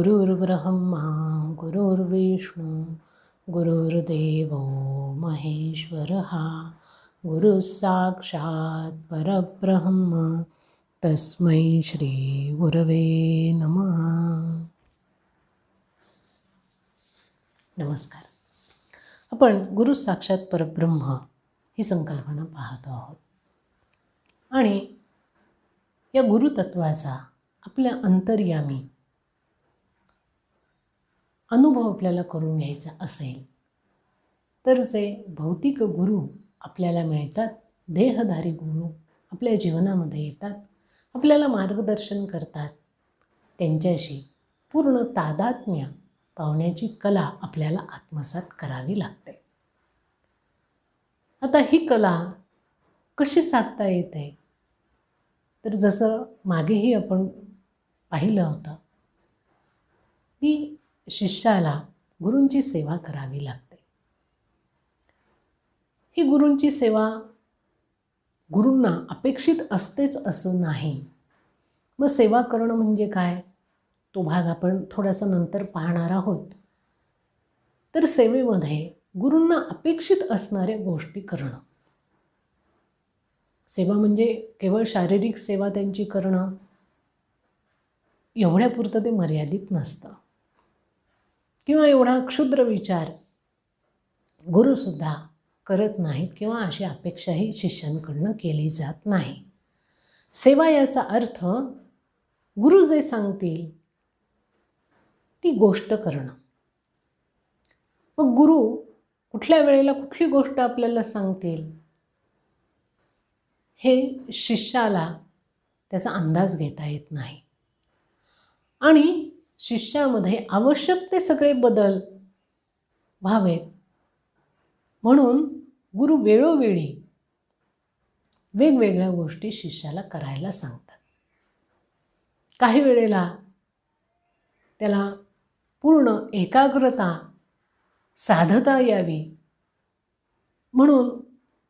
गुरुर्ब्रह्मा गुरुर्विष्णू गुरुर्देव हा गुरु साक्षात् परब्रह्म तस्मै श्री गुरवे नमः। नमस्कार. आपण गुरु साक्षात परब्रह्म ही संकल्पना पाहतो आहोत. आणि या गुरुतत्वाचा आपल्या अंतर्यामी अनुभव आपल्याला करून घ्यायचा असेल. तर जे भौतिक गुरु आपल्याला मिळतात देहधारी गुरु आपल्या जीवनामध्ये येतात आपल्याला मार्गदर्शन करतात त्यांच्याशी पूर्ण तादात्म्य पावण्याची कला आपल्याला आत्मसात करावी लागते. आता ही कला कशी साधता येते? तर जसं मागेही आपण पाहिलं होतं की शिष्याला गुरूंची सेवा करावी लागते. ही गुरूंची सेवा गुरूंना अपेक्षित असतेच असं नाही. मग सेवा करणं म्हणजे काय? तो भाग आपण थोडासा नंतर पाहणार आहोत. तर सेवेमध्ये गुरूंना अपेक्षित असणाऱ्या गोष्टी करणं. सेवा म्हणजे केवळ शारीरिक सेवा त्यांची करणं. एवढ्यापुरतं ते मर्यादित नसतं. किंवा एवढा क्षुद्र विचार गुरुसुद्धा करत नाहीत किंवा अशी अपेक्षाही शिष्यांकडनं केली जात नाही. सेवा याचा अर्थ गुरु जे सांगतील ती गोष्ट करणं. मग गुरु कुठल्या वेळेला कुठली गोष्ट आपल्याला सांगतील? हे शिष्याला त्याचा अंदाज घेता येत नाही. आणि शिष्यामध्ये आवश्यक ते सगळे बदल व्हावेत. म्हणून गुरु वेळोवेळी वेगवेगळ्या गोष्टी शिष्याला करायला सांगतात. काही वेळेला त्याला पूर्ण एकाग्रता साधता यावी म्हणून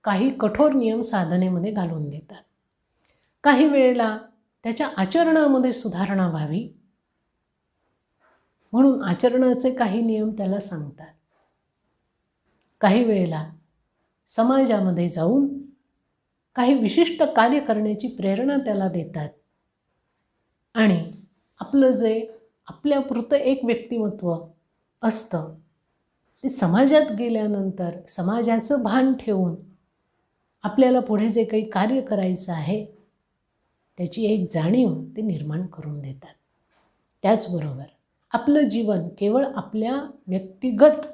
काही कठोर नियम साधनेमध्ये घालून देतात. काही वेळेला त्याच्या आचरणामध्ये सुधारणा व्हावी म्हणून आचरणाचे काही नियम त्याला सांगतात. काही वेळेला समाजामध्ये जाऊन काही विशिष्ट कार्य करण्याची प्रेरणा त्याला देतात. आणि आपलं जे आपल्यापुरतं एक व्यक्तिमत्व असतं ते समाजात गेल्यानंतर समाजाचं भान ठेवून आपल्याला पुढे जे काही कार्य करायचं आहे त्याची एक जाणीव ते निर्माण करून देतात. त्याचबरोबर आपलं जीवन केवळ आपल्या व्यक्तिगत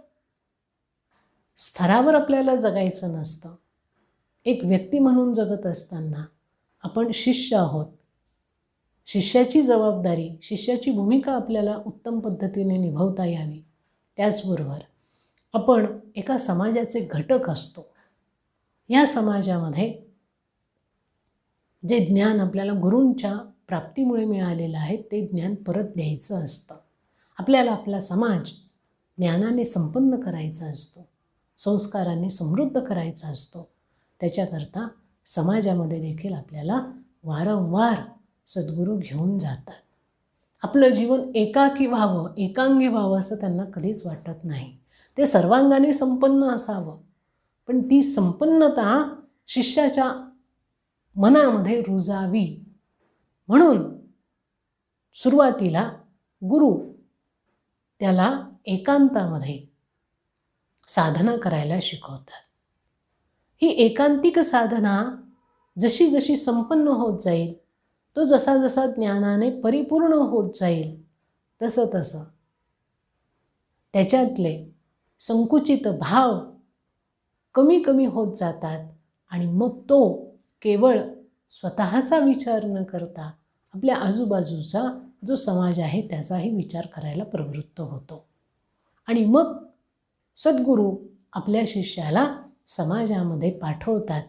स्तरावर आपल्याला जगायचं नसतं. एक व्यक्ती म्हणून जगत असताना आपण शिष्य आहोत. शिष्याची जबाबदारी शिष्याची भूमिका आपल्याला उत्तम पद्धतीने निभावता यावी. त्याचबरोबर आपण एका समाजाचे घटक असतो. या समाजामध्ये जे ज्ञान आपल्याला गुरूंच्या प्राप्तीमुळे मिळालेलं आहे ते ज्ञान परत द्यायचं असतं. आपल्याला आपला समाज ज्ञानाने संपन्न करायचा असतो संस्काराने समृद्ध करायचा असतो. त्याच्याकरता समाजामध्ये देखील आपल्याला वारंवार सद्गुरू घेऊन जातात. आपलं जीवन एकाकी व्हावं एकांगी व्हावं असं त्यांना कधीच वाटत नाही. ते सर्वांगाने संपन्न असावं. पण ती संपन्नता शिष्याच्या मनामध्ये रुजावी. म्हणून सुरुवातीला गुरु त्याला एकांतामध्ये साधना करायला शिकवतात. ही एकांतिक साधना जशी जशी संपन्न होत जाईल तो जसा जसा ज्ञानाने परिपूर्ण होत जाईल तसं तसं त्याच्यातले संकुचित भाव कमी कमी होत जातात आणि मग तो केवळ स्वतःचा विचार न करता आपल्या आजूबाजूचा जो समाज आहे त्याचाही विचार करायला प्रवृत्त होतो. आणि मग सद्गुरू आपल्या शिष्याला समाजामध्ये पाठवतात.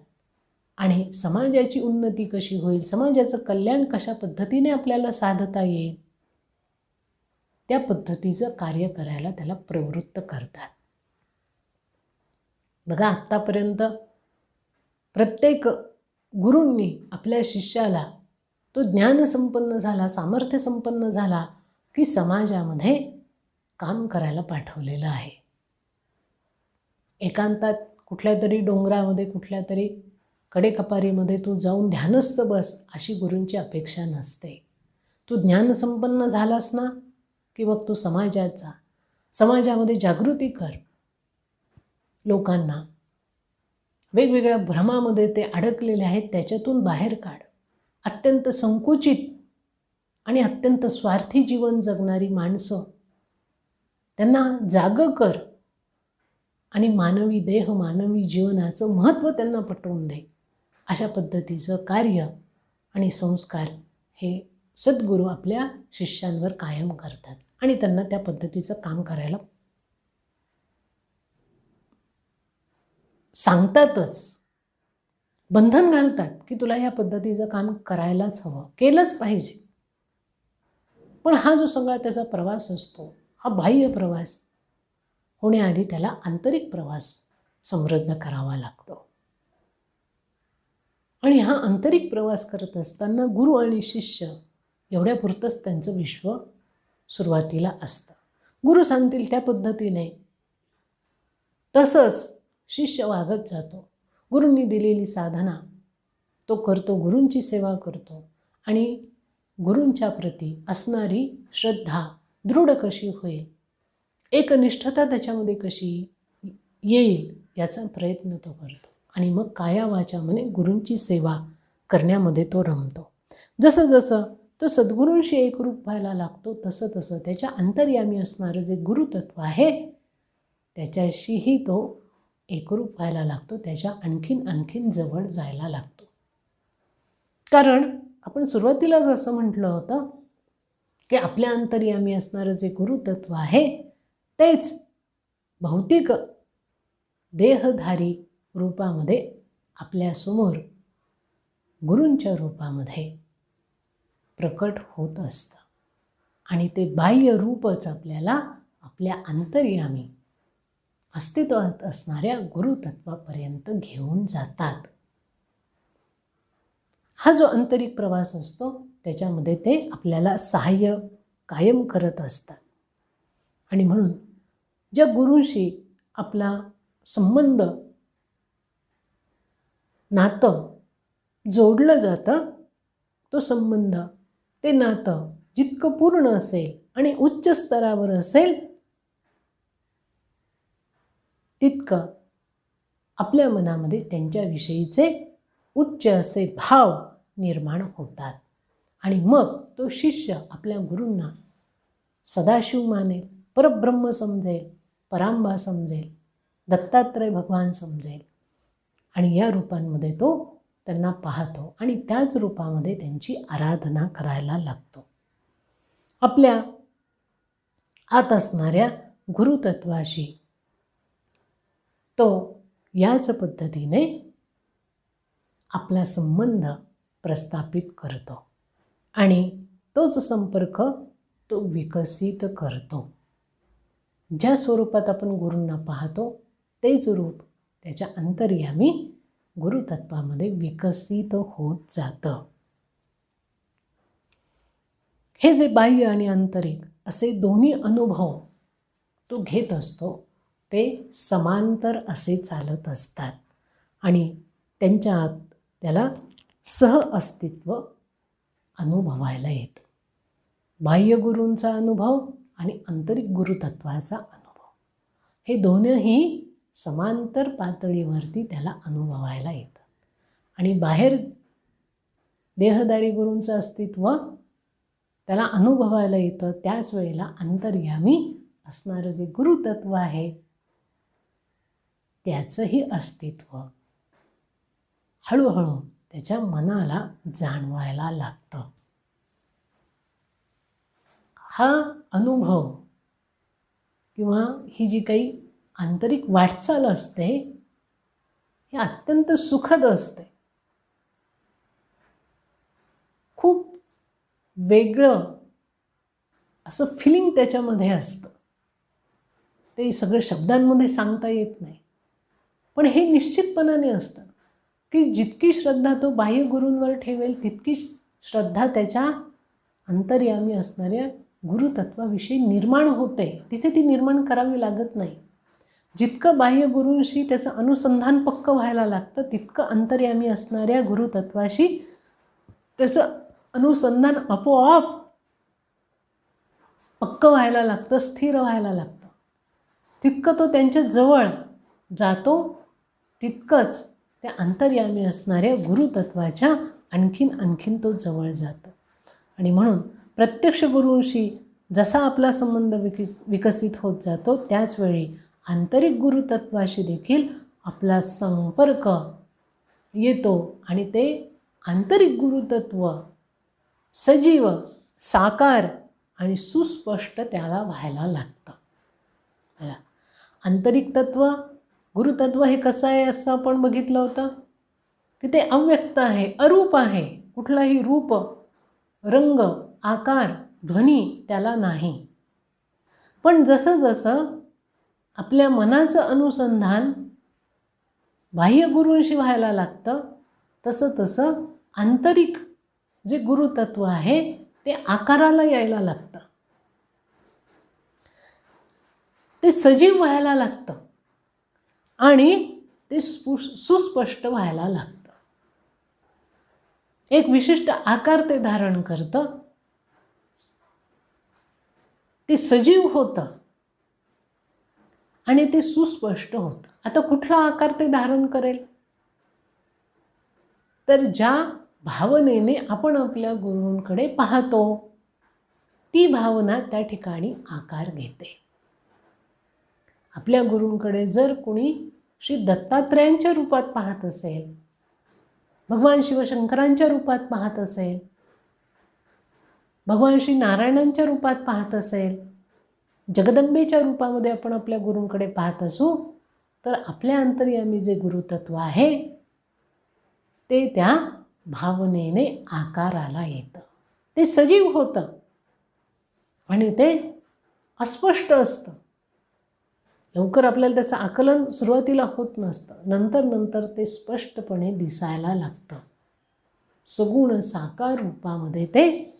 आणि समाजाची उन्नती कशी होईल? समाजाचं कल्याण कशा पद्धतीने आपल्याला साधता येईल? त्या पद्धतीचं कार्य करायला त्याला प्रवृत्त करतात. बघा आत्तापर्यंत प्रत्येक गुरूंनी आपल्या शिष्याला तो ज्ञान संपन्न झाला सामर्थ्य संपन्न झाला की समाजामध्ये काम करायला पाठवलेलं आहे. एकांतात कुठल्या तरी डोंगरामध्ये कुठल्या तरी कडेकपारीमध्ये तू जाऊन ध्यानस्थ बस अशी गुरूंची अपेक्षा नसते. तू ज्ञानसंपन्न झालास ना की मग तू समाजाचा समाजामध्ये जागृती कर. लोकांना वेगवेगळ्या भ्रमामध्ये ते अडकलेले आहेत त्याच्यातून बाहेर काढ. अत्यंत संकुचित आणि अत्यंत स्वार्थी जीवन जगणारी माणसं. त्यांना जागं कर आणि मानवी देह मानवी जीवनाचं महत्त्व त्यांना पटवून दे. अशा पद्धतीचं कार्य आणि संस्कार हे सद्गुरू आपल्या शिष्यांवर कायम करतात आणि त्यांना त्या पद्धतीचं काम करायला सांगतातच. बंधन घालतात की तुला ह्या पद्धतीचं काम करायलाच हवं. केलंच पाहिजे. पण हा जो सगळा त्याचा प्रवास असतो हा बाह्य प्रवास होण्याआधी त्याला आंतरिक प्रवास समृद्ध करावा लागतो. आणि हा आंतरिक प्रवास करत असताना गुरु आणि शिष्य एवढ्यापुरतंच त्यांचं विश्व सुरुवातीला असतं. गुरु सांगतील त्या पद्धतीने. तसंच शिष्य वागत जातो. गुरूंनी दिलेली साधना तो करतो गुरूंची सेवा करतो आणि गुरूंच्या प्रती असणारी श्रद्धा दृढ कशी होईल? एकनिष्ठता त्याच्यामध्ये कशी येईल याचा प्रयत्न तो करतो. आणि मग काया वाचा म्हणे गुरूंची सेवा करण्यामध्ये तो रमतो. जसं जसं तो सद्गुरूंशी एकरूप व्हायला लागतो तसं तसं त्याच्या अंतर्यामी असणारं जे गुरुतत्व आहे त्याच्याशीही तो एकरूप व्हायला लागतो त्याच्या आणखीन आणखीन जवळ जायला लागतो. कारण आपण सुरुवातीलाच असं म्हटलं होतं की आपल्या अंतर्यामी असणारं जे गुरुतत्व आहे तेच भौतिक देहधारी रूपामध्ये आपल्यासमोर गुरूंच्या रूपामध्ये प्रकट होत असतं. आणि ते बाह्य रूपच आपल्याला आपल्या अंतर्यामी अस्तित्वात असणाऱ्या गुरुतत्वापर्यंत घेऊन जातात. हा जो आंतरिक प्रवास असतो त्याच्यामध्ये ते आपल्याला सहाय्य कायम करत असतात. आणि म्हणून ज्या गुरूंशी आपला संबंध नातं जोडलं जातं तो संबंध ते नातं जितकं पूर्ण असेल आणि उच्च स्तरावर असेल तितकं आपल्या मनामध्ये त्यांच्याविषयीचे उच्च असे भाव निर्माण होतात. आणि मग तो शिष्य आपल्या गुरूंना सदाशिव मानेल परब्रह्म समजेल परांबा समजेल दत्तात्रय भगवान समजेल. आणि या रूपांमध्ये तो त्यांना पाहतो आणि त्याच रूपामध्ये त्यांची आराधना करायला लागतो. आपल्या आत असणाऱ्या गुरुतत्वाशी तो याच पद्धतीने आपला संबंध प्रस्थापित करतो आणि तोच संपर्क तो विकसित करतो. ज्या स्वरूपात आपण गुरूंना पाहतो तेच रूप त्याच्या अंतर्यामी गुरुतत्वामध्ये विकसित होत जातं. हे जे बाह्य आणि आंतरिक असे दोन्ही अनुभव तो घेत असतो ते समांतर असे चालत असतात. आणि त्यांच्या आत त्याला सह अस्तित्व अनुभवायला येतं. बाह्य गुरूंचा अनुभव आणि आंतरिक गुरुतत्वाचा अनुभव. हे दोनही समांतर पातळीवरती त्याला अनुभवायला येतं. आणि बाहेर देहदारी गुरूंचं अस्तित्व त्याला अनुभवायला येतं. त्याच वेळेला अंतर्यामी असणारं जे गुरुतत्व आहे त्याचंही अस्तित्व. हळूहळू त्याच्या मनाला जाणवायला लागतं. हा अनुभव किंवा ही जी काही आंतरिक वाटचाल असते ही अत्यंत सुखद असते. खूप वेगळं असं फिलिंग त्याच्यामध्ये असतं. ते सगळं शब्दांमध्ये सांगता येत नाही. पण हे निश्चितपणाने असतं की जितकी श्रद्धा तो बाह्य गुरूंवर ठेवेल तितकी श्रद्धा त्याच्या अंतर्यामी असणाऱ्या गुरुतत्वाविषयी निर्माण होते. तिथे ती निर्माण करावी लागत नाही. जितकं बाह्य गुरूंशी त्याचं अनुसंधान पक्क व्हायला लागतं तितकं अंतर्यामी असणाऱ्या गुरुतत्वाशी त्याचं अनुसंधान आपोआप पक्क व्हायला लागतं स्थिर व्हायला लागतं. तितकं तो त्यांच्या जवळ जातो तितकंच त्या अंतर्यामी असणाऱ्या गुरुतत्वाच्या आणखीन आणखीन तो जवळ जातो. आणि म्हणून प्रत्यक्ष गुरूंशी जसा आपला संबंध विकस विकसित होत जातो त्याचवेळी आंतरिक गुरुतत्वाशी देखील आपला संपर्क येतो आणि ते आंतरिक गुरुतत्व सजीव साकार आणि सुस्पष्ट त्याला व्हायला लागतं. आंतरिक तत्व गुरुतत्व हे कसं आहे असं आपण बघितलं होतं? की ते अव्यक्त आहे अरूप आहे. कुठलाही रूप रंग आकार ध्वनी त्याला नाही. पण जसं जसं आपल्या मनाचं अनुसंधान बाह्य गुरूंशी व्हायला लागतं तसं तसं आंतरिक जे गुरुतत्व आहे ते आकाराला यायला लागतं. ते सजीव व्हायला लागतं. आणि ते स्पु सुस्पष्ट व्हायला लागतं. एक विशिष्ट आकार ते धारण करतं. ते सजीव होतं. आणि ते सुस्पष्ट होतं. आता कुठला आकार ते धारण करेल? तर ज्या भावनेने आपण आपल्या गुरूंकडे पाहतो ती भावना त्या ठिकाणी आकार घेते. आपल्या गुरूंकडे जर कोणी श्री दत्तात्रयांच्या रूपात पाहत असेल भगवान शिवशंकरांच्या रूपात पाहत असेल भगवान श्री नारायणांच्या रूपात पाहत असेल जगदंबेच्या रूपामध्ये आपण आपल्या गुरूंकडे पाहत असू तर आपल्या अंतर्यामी जे गुरुतत्व आहे ते त्या भावनेने आकाराला येतं. ते सजीव होतं आणि ते अस्पष्ट असतं. लवकर आपल्याला त्याचं आकलन सुरुवातीला होत नसतं. नंतर नंतर ते स्पष्टपणे दिसायला लागतं. सगुण साकार रूपामध्ये ते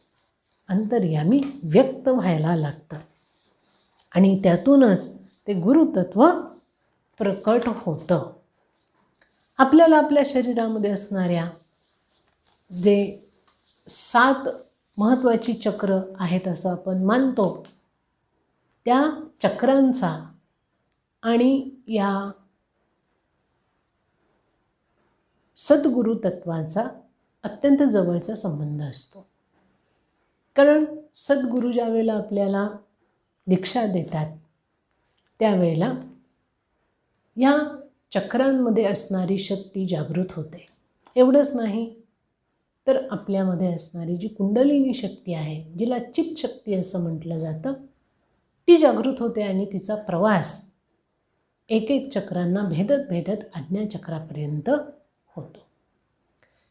अंतर्यामी व्यक्त व्हायला लागतं. आणि त्यातूनच ते गुरुतत्व प्रकट होतं. आपल्याला आपल्या शरीरामध्ये असणाऱ्या जे सात महत्त्वाची चक्र आहेत असं आपण मानतो त्या चक्रांचा आणि या सद्गुरु तत्वाचा अत्यंत जवळचा संबंध असतो. कारण सद्गुरू ज्यावेळेला आपल्याला दीक्षा देतात त्यावेळेला या चक्रांमध्ये असणारी शक्ती जागृत होते. एवढंच नाही तर आपल्यामध्ये असणारी जी कुंडलिनी शक्ती आहे जिला चित शक्ती असं म्हटलं जातं ती जागृत होते आणि तिचा प्रवास एक एक चक्रांना भेदत भेदत आज्ञाचक्रापर्यंत होतो.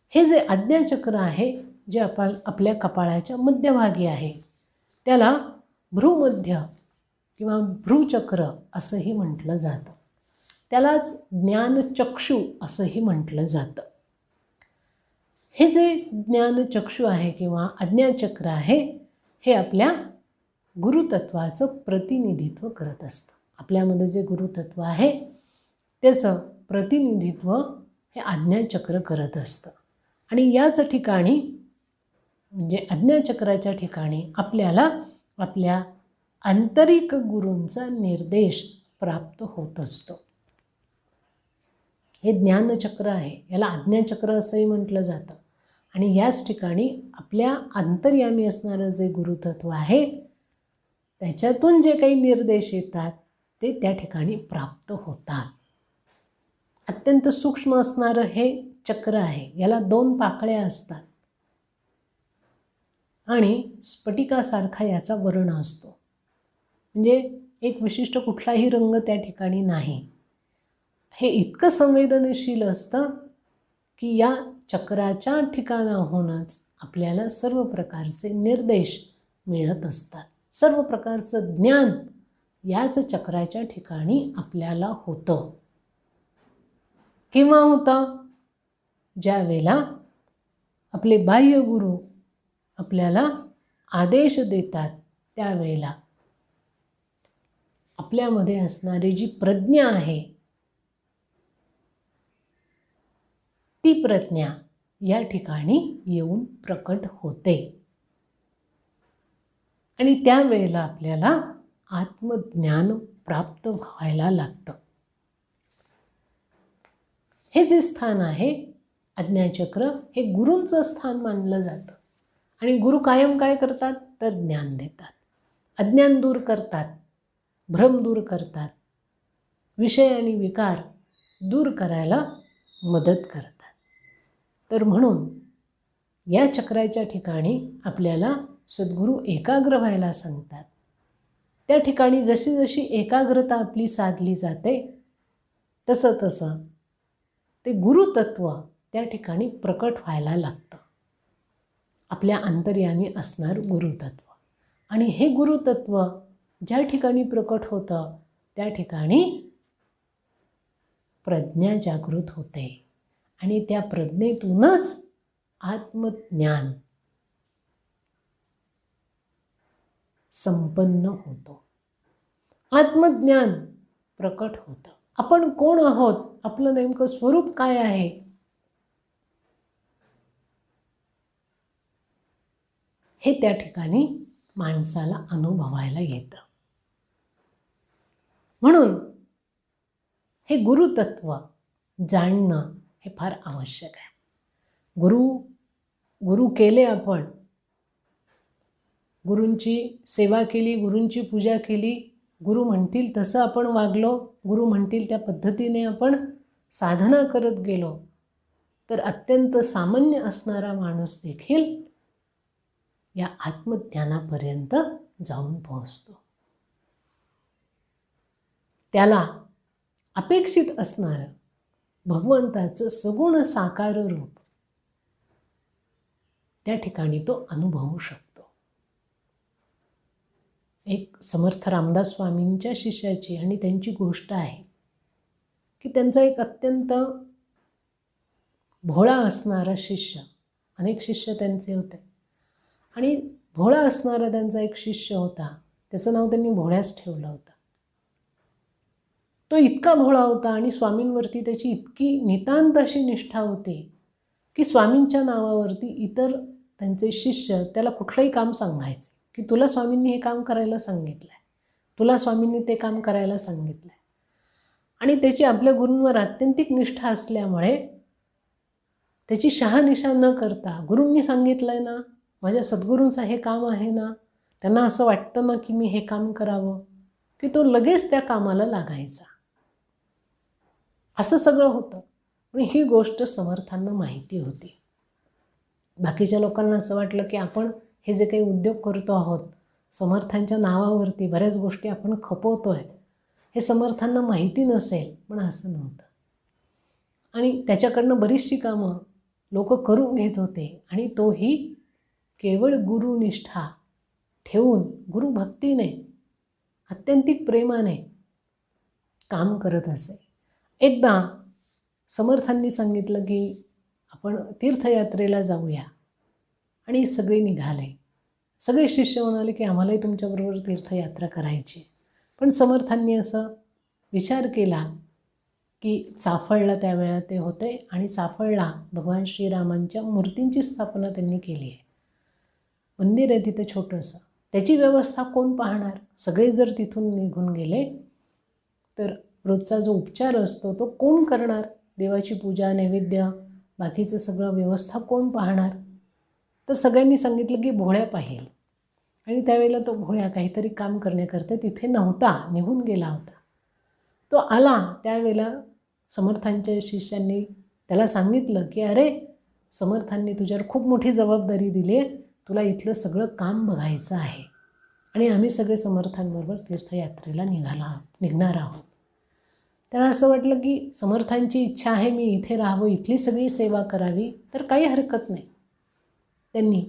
हे जे आज्ञाचक्र आहे जे आपण आपल्या कपाळाच्या मध्यभागी आहे त्याला भ्रूमध्य किंवा भ्रूचक्र असंही म्हटलं जातं. त्यालाच ज्ञानचक्षू असंही म्हटलं जातं. हे जे ज्ञानचक्षू आहे किंवा आज्ञाचक्र आहे हे आपल्या गुरुतत्वाचं प्रतिनिधित्व करत असतं. आपल्यामध्ये जे गुरुतत्व आहे त्याचं प्रतिनिधित्व हे आज्ञाचक्र करत असतं. आणि याच ठिकाणी म्हणजे आज्ञाचक्राच्या ठिकाणी आपल्याला आपल्या आंतरिक गुरूंचा निर्देश प्राप्त होत असतो. हे ज्ञानचक्र आहे. याला आज्ञाचक्र असंही म्हटलं जातं. आणि याच ठिकाणी आपल्या अंतर्यामी असणारं जे गुरुतत्व आहे त्याच्यातून जे काही निर्देश येतात ते त्या ठिकाणी प्राप्त होतात. अत्यंत सूक्ष्म असणारं हे चक्र आहे. याला दोन पाकळ्या असतात. आणि स्फटिकासारखा याचा वर्ण असतो. म्हणजे एक विशिष्ट कुठलाही रंग त्या ठिकाणी नाही. हे इतकं संवेदनशील असतं की या चक्राच्या ठिकाणाहूनच आपल्याला सर्व प्रकारचे निर्देश मिळत असतात. सर्व प्रकारचं ज्ञान याच चक्राच्या ठिकाणी आपल्याला होतं. केव्हा होतं? ज्या वेळेला आपले बाह्य गुरु आपल्याला आदेश देतात त्यावेळेला आपल्यामध्ये असणारी जी प्रज्ञा आहे ती प्रज्ञा या ठिकाणी येऊन प्रकट होते. आणि त्यावेळेला आपल्याला आत्मज्ञान प्राप्त व्हायला लागतं. हे जे स्थान आहे अज्ञाचक्र हे गुरूंचं स्थान मानलं जातं. आणि गुरु कायम काय करतात? तर ज्ञान देतात. अज्ञान दूर करतात भ्रम दूर करतात विषय आणि विकार दूर करायला मदत करतात. तर म्हणून या चक्राच्या ठिकाणी आपल्याला सद्गुरू एकाग्र व्हायला सांगतात. त्या ठिकाणी जशी जशी एकाग्रता आपली साधली जाते तसं तसं ते गुरुतत्व त्या ठिकाणी प्रकट व्हायला लागतं. आपल्या अंतर्यामी असणार गुरुतत्व. आणि हे गुरुतत्व ज्या ठिकाणी प्रकट होतं त्या ठिकाणी प्रज्ञा जागृत होते. आणि त्या प्रज्ञेतूनच आत्मज्ञान संपन्न होतो. आत्मज्ञान प्रकट होतं. आपण कोण आहोत? आपलं नेमकं स्वरूप काय आहे? हे त्या ठिकाणी माणसाला अनुभवायला येतं. म्हणून हे गुरुतत्व जाणणं हे फार आवश्यक आहे. गुरु गुरु केले आपण गुरूंची सेवा केली गुरूंची पूजा केली. गुरु म्हणतील तसं आपण वागलो. गुरु म्हणतील त्या पद्धतीने आपण साधना करत गेलो. तर अत्यंत सामान्य असणारा माणूस देखील या आत्मज्ञानापर्यंत जाऊन पोहोचतो. त्याला अपेक्षित असणारं भगवंताचं सगुण साकार रूप त्या ठिकाणी तो अनुभवू शकतो. एक समर्थ रामदास स्वामींच्या शिष्याची आणि त्यांची गोष्ट आहे की त्यांचा एक अत्यंत भोळा असणारा शिष्य अनेक शिष्य त्यांचे होते. आणि भोळा असणारा त्यांचा एक शिष्य होता त्याचं नाव त्यांनी भोळ्याच ठेवलं होतं. तो इतका भोळा होता आणि स्वामींवरती त्याची इतकी नितांत अशी निष्ठा होती की स्वामींच्या नावावरती इतर त्यांचे शिष्य त्याला कुठलंही काम सांगायचे. की तुला स्वामींनी हे काम करायला सांगितलं आहे तुला स्वामींनी ते काम करायला सांगितलं आहे आणि त्याची आपल्या गुरूंवर आत्यंतिक निष्ठा असल्यामुळे त्याची शहानिशा न करता गुरूंनी सांगितलं आहे ना माझ्या सद्गुरूंचं हे काम आहे ना त्यांना असं वाटतं ना की मी हे काम करावं की तो लगेच त्या कामाला लागायचा. असं सगळं होतं. पण ही गोष्ट समर्थांना माहिती होती. बाकीच्या लोकांना असं वाटलं की आपण हे जे काही उद्योग करतो आहोत समर्थांच्या नावावरती बऱ्याच गोष्टी आपण खपवतो आहे हे समर्थांना माहिती नसेल पण असं नव्हतं. आणि त्याच्याकडनं बरीचशी कामं लोक करून घेत होते आणि तोही केवळ गुरुनिष्ठा ठेवून गुरुभक्तीने अत्यंतिक प्रेमाने काम करत असे. एकदा समर्थांनी सांगितलं की आपण तीर्थयात्रेला जाऊया. आणि सगळे निघाले. सगळे शिष्य म्हणाले की आम्हालाही तुमच्याबरोबर तीर्थयात्रा करायची पण समर्थांनी असं विचार केला की चाफळला त्यावेळा ते होते आणि चाफळला भगवान श्रीरामांच्या मूर्तींची स्थापना त्यांनी केली आहे. मंदिर आहे तिथं छोटंसं. त्याची व्यवस्था कोण पाहणार? सगळे जर तिथून निघून गेले तर रोजचा जो उपचार असतो तो कोण करणार? देवाची पूजा नैवेद्य बाकीचं सगळं व्यवस्था कोण पाहणार? तर सगळ्यांनी सांगितलं की भोळ्या पाहिल. आणि त्यावेळेला तो भोळ्या काहीतरी काम करण्याकरता तिथे नव्हता निघून गेला होता. तो आला त्यावेळेला समर्थांच्या शिष्यांनी त्याला सांगितलं की अरे समर्थांनी तुझ्यावर खूप मोठी जबाबदारी दिली आहे. तुला इथलं सगळं काम बघायचं आहे. आणि आम्ही सगळे समर्थांबरोबर तीर्थयात्रेला निघाला निघणार आहोत. त्याला असं वाटलं की समर्थांची इच्छा आहे मी इथे राहावं. इथली सगळी सेवा करावी. तर काही हरकत नाही. त्यांनी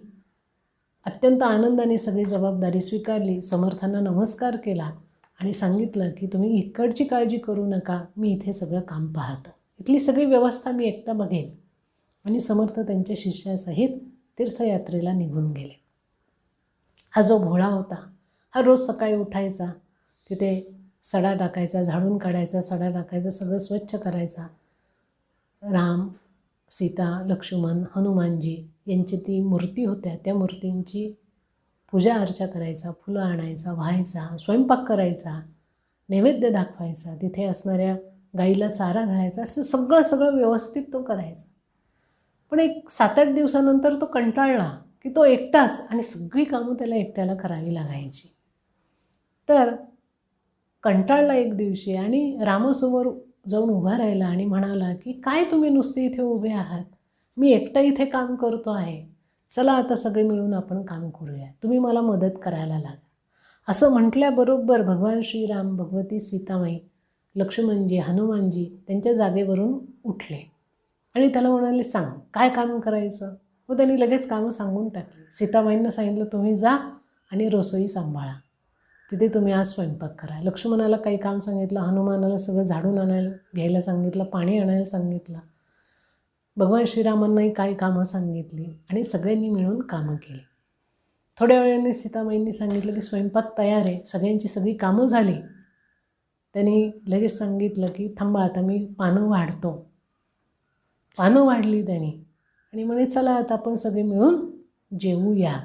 अत्यंत आनंदाने सगळी जबाबदारी स्वीकारली समर्थांना नमस्कार केला आणि सांगितलं की तुम्ही इकडची काळजी करू नका मी इथे सगळं काम पाहतो. इथली सगळी व्यवस्था मी एकटा बघेन. आणि समर्थ त्यांच्या शिष्यासहित तीर्थयात्रेला निघून गेले. हा जो भोळा होता हा रोज सकाळी उठायचा तिथे सडा टाकायचा झाडून काढायचा सडा टाकायचा सगळं स्वच्छ करायचा. राम सीता लक्ष्मण हनुमानजी यांची ती मूर्ती होत्या. त्या मूर्तींची पूजा अर्चा करायचा फुलं आणायचा व्हायचा स्वयंपाक करायचा नैवेद्य दाखवायचा. तिथे असणाऱ्या गाईला चारा घालायचा असं सगळं सगळं व्यवस्थित तो करायचा. पण एक सात आठ दिवसानंतर तो कंटाळला की तो एकटाच आणि सगळी कामं त्याला एकट्याला करावी लागायची. तर कंटाळला एक दिवशी आणि रामासमोर जाऊन उभा राहिला आणि म्हणाला की काय तुम्ही नुसते इथे उभे आहात? मी एकटं इथे काम करतो आहे. चला आता सगळे मिळून आपण काम करूया. तुम्ही मला मदत करायला लागा. असं म्हटल्याबरोबर भगवान श्रीराम भगवती सीतामाई लक्ष्मणजी हनुमानजी त्यांच्या जागेवरून उठले. आणि त्याला म्हणाले सांग काय काम करायचं? मग त्यांनी लगेच कामं सांगून टाकली. सीताबाईंना सांगितलं तुम्ही जा आणि रसोई सांभाळा. तिथे तुम्ही आज स्वयंपाक करा. लक्ष्मणाला काही काम सांगितलं हनुमानाला सगळं झाडून आणायला घ्यायला सांगितलं पाणी आणायला सांगितलं. भगवान श्रीरामांनाही काय कामं सांगितली आणि सगळ्यांनी मिळून कामं केली. थोड्या वेळाने सीतामाईंनी सांगितलं की स्वयंपाक तयार आहे सगळ्यांची सगळी कामं झाली. त्यांनी लगेच सांगितलं की थांबा आता मी पानं वाढतो. पानं वाढली त्यांनी आणि म्हणे चला आता आपण सगळे मिळून जेवूया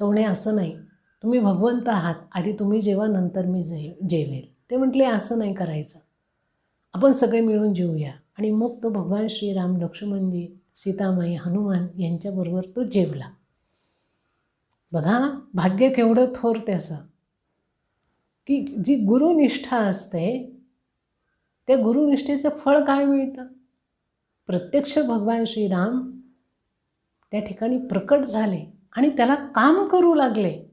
तो म्हणे असं नाही. तुम्ही भगवंत आहात. आधी तुम्ही जेवा नंतर मी जे जेवेल. ते म्हटले असं नाही करायचं. आपण सगळे मिळून जेवूया आणि मग तो भगवान श्रीराम लक्ष्मणजी सीतामाई हनुमान यांच्याबरोबर तो जेवला. बघा भाग्य केवढं थोर त्याचं की जी गुरुनिष्ठा असते त्या गुरुनिष्ठेचं फळ काय मिळतं? प्रत्यक्ष भगवान श्रीराम त्या ठिकाणी प्रकट झाले आणि त्याला काम करू लागले.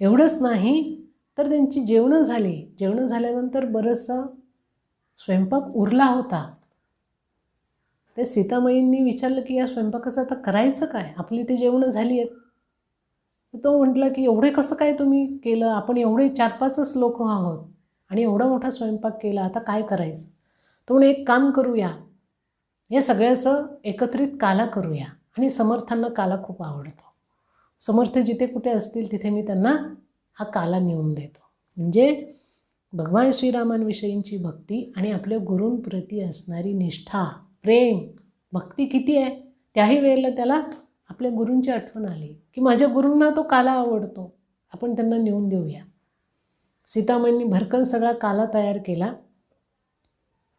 एवढंच नाही तर त्यांची जेवणं झाली. जेवणं झाल्यानंतर बरंचसं स्वयंपाक उरला होता. त्या सीतामयींनी विचारलं की या स्वयंपाकाचं आता करायचं काय? आपली ते जेवणं झाली आहेत. तो म्हटलं की एवढे कसं काय तुम्ही केलं? आपण एवढे चार पाचच लोक आहोत आणि एवढा मोठा स्वयंपाक केला आता काय करायचं? तो म्हणे एक काम करूया. या सगळ्याचं एकत्रित काला करूया आणि समर्थांना काला खूप आवडतो. समर्थ जिथे कुठे असतील तिथे मी त्यांना हा काला नेऊन देतो. म्हणजे भगवान श्रीरामांविषयींची भक्ती आणि आपल्या गुरूंप्रती असणारी निष्ठा प्रेम भक्ती किती आहे? त्याही वेळेला त्याला आपल्या गुरूंची आठवण आली की माझ्या गुरूंना तो काला आवडतो. आपण त्यांना नेऊन देऊया. सीतामाईंनी भरकन सगळा काला तयार केला.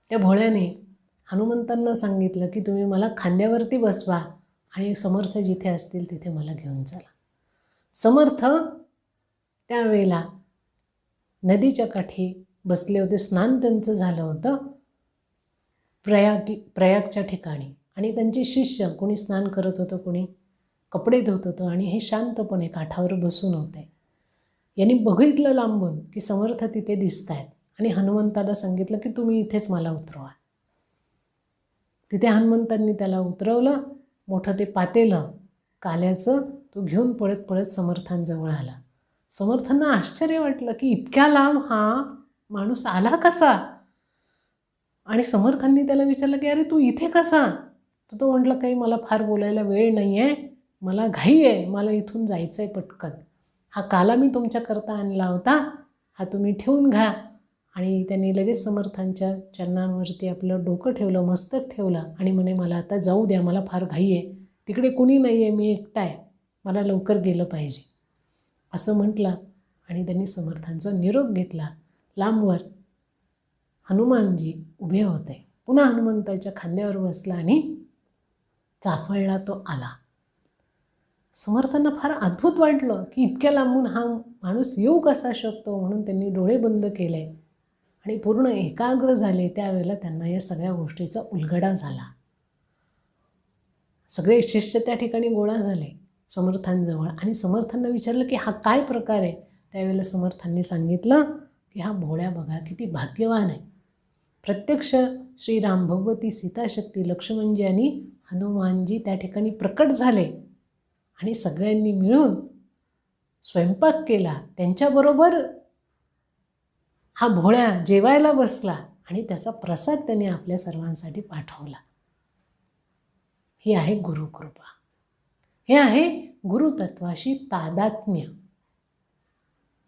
त्या भोळ्याने हनुमंतांना सांगितलं की तुम्ही मला खांद्यावरती बसवा आणि समर्थ जिथे असतील तिथे मला घेऊन चला. समर्थ त्यावेळेला नदीच्या काठी बसले होते. स्नान त्यांचं झालं होतं. प्रयाग प्रयागच्या ठिकाणी. आणि त्यांचे शिष्य कोणी स्नान करत होतं कोणी कपडे धुत होतं. आणि हे शांतपणे काठावर बसून होते. यांनी बघितलं लांबून की समर्थ तिथे दिसत आहेत आणि हनुमंताला सांगितलं की तुम्ही इथेच मला उतरवा. तिथे हनुमंतांनी त्याला उतरवलं. मोठं ते पातेलं काल्याचं. तो घेऊन पळत पळत समर्थांजवळ आला. समर्थांना आश्चर्य वाटलं की इतक्या लांब हा माणूस आला कसा? आणि समर्थांनी त्याला विचारलं की अरे तू इथे कसा? तर तो म्हटलं काही मला फार बोलायला वेळ नाही आहे मला घाई आहे. मला इथून जायचं आहे पटकन. हा काला मी तुमच्याकरता आणला होता. हा तुम्ही ठेवून घ्या. आणि त्यांनी लगेच समर्थांच्या चरणांवरती आपलं डोकं ठेवलं मस्तक ठेवलं आणि म्हणे मला आता जाऊ द्या. मला फार घाई आहे. तिकडे कुणी नाही आहे मी एकटा आहे. मला लवकर गेलं पाहिजे. असं म्हटलं आणि त्यांनी समर्थांचा निरोप घेतला. लांबवर हनुमानजी उभे होते. पुन्हा हनुमंताच्या खांद्यावर बसला आणि चाफळला तो आला. समर्थांना फार अद्भुत वाटलं की इतक्या लांबून हा माणूस येऊ कसा शकतो म्हणून त्यांनी डोळे बंद केले आणि पूर्ण एकाग्र झाले. त्यावेळेला त्यांना या सगळ्या गोष्टीचा उलगडा झाला. सगळे शिष्य त्या ठिकाणी गोळा झाले. समर्थांजवळ आणि समर्थांना विचारलं की हा काय प्रकार आहे? त्यावेळेला समर्थांनी सांगितलं की हा भोळ्या बघा किती भाग्यवान आहे. प्रत्यक्ष श्रीराम भगवती सीताशक्ती लक्ष्मणजी आणि हनुमानजी त्या ठिकाणी प्रकट झाले. आणि सगळ्यांनी मिळून स्वयंपाक केला. त्यांच्याबरोबर हा भोळ्या जेवायला बसला आणि त्याचा प्रसाद त्याने आपल्या सर्वांसाठी पाठवला. ही आहे गुरुकृपा. हे आहे गुरुतत्वाशी तादात्म्य.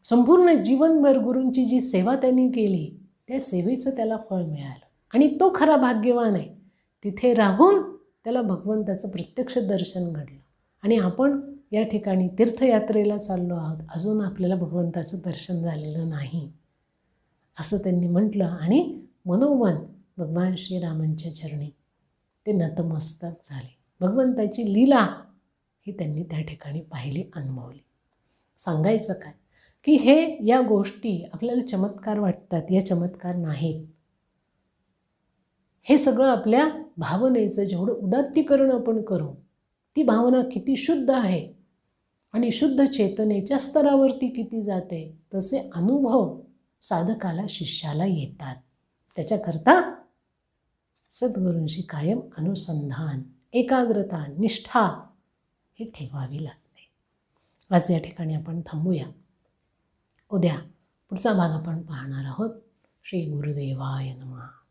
संपूर्ण जीवनभर गुरूंची जी सेवा त्यांनी केली त्या सेवेचं त्याला फळ मिळालं. आणि तो खरा भाग्यवान आहे. तिथे राहून त्याला भगवंताचं प्रत्यक्ष दर्शन घडलं. आणि आपण या ठिकाणी तीर्थयात्रेला चाललो आहोत. अजून आपल्याला भगवंताचं दर्शन झालेलं नाही. असं त्यांनी म्हटलं आणि मनोमन भगवान श्रीरामांच्या चरणी ते नतमस्तक झाले. भगवंताची लीला ही त्यांनी त्या ठिकाणी पाहिली अनुभवली. सांगायचं काय? की हे या गोष्टी आपल्याला चमत्कार वाटतात या चमत्कार नाहीत. हे सगळं आपल्या भावनेचं जेवढं उदात्तीकरण आपण करू ती भावना किती शुद्ध आहे आणि शुद्ध चेतनेच्या स्तरावरती किती जाते तसे अनुभव साधकाला शिष्याला येतात. त्याच्याकरता सद्गुरूंशी कायम अनुसंधान एकाग्रता निष्ठा ही ठेवावी लागते. आज या ठिकाणी आपण थांबूया. उद्या पुढचा भाग आपण पाहणार आहोत. श्री गुरुदेवाय नमः.